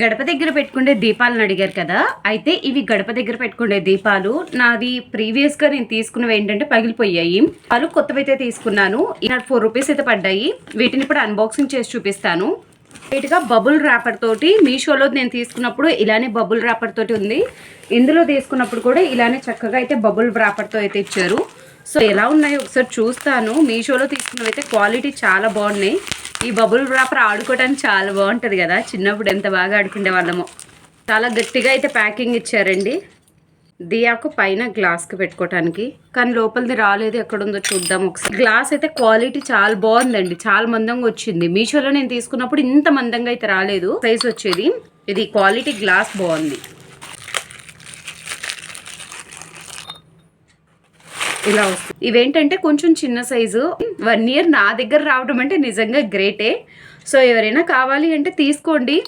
గడప దగ్గర పెట్టుకునే దీపాలను అడిగారు కదా అయితే ఇవి గడప దగ్గర పెట్టుకునే దీపాలు నాది ప్రీవియస్గా నేను తీసుకున్నవి ఏంటంటే పగిలిపోయాయి. వాళ్ళు కొత్తవైతే తీసుకున్నాను నాకు ఫోర్ రూపీస్ అయితే పడ్డాయి. వీటిని ఇప్పుడు అన్బాక్సింగ్ చేసి చూపిస్తాను. వీటిగా బబుల్ ర్యాపర్ తోటి మీషోలో నేను తీసుకున్నప్పుడు ఇలానే బబుల్ ర్యాపర్ తోటి ఉంది. ఇందులో తీసుకున్నప్పుడు కూడా ఇలానే చక్కగా అయితే బబుల్ ర్యాపర్తో అయితే ఇచ్చారు. సో ఎలా ఉన్నాయో ఒకసారి చూస్తాను. మీషోలో తీసుకున్నవి అయితే క్వాలిటీ చాలా బాగున్నాయి. ఈ బబుల్ ర్యాపర్ ఆడుకోవడానికి చాలా బాగుంటుంది కదా. చిన్నప్పుడు ఎంత బాగా ఆడుకునే వాళ్ళమో. చాలా గట్టిగా అయితే ప్యాకింగ్ ఇచ్చారండి. దియాకు పైన గ్లాస్కి పెట్టుకోవటానికి కానీ లోపలిది రాలేదు ఎక్కడుందో చూద్దాం ఒకసారి. గ్లాస్ అయితే క్వాలిటీ చాలా బాగుందండి. చాలా మందంగా వచ్చింది. మీషోలో నేను తీసుకున్నప్పుడు ఇంత మందంగా అయితే రాలేదు. సైజ్ వచ్చేది. ఇది క్వాలిటీ గ్లాస్ బాగుంది. ఇలా వస్తుంది. ఇవేంటంటే కొంచెం చిన్న సైజు. వన్ ఇయర్ నా దగ్గర రావడం అంటే నిజంగా గ్రేటే. సో ఎవరైనా కావాలి అంటే తీసుకోండి.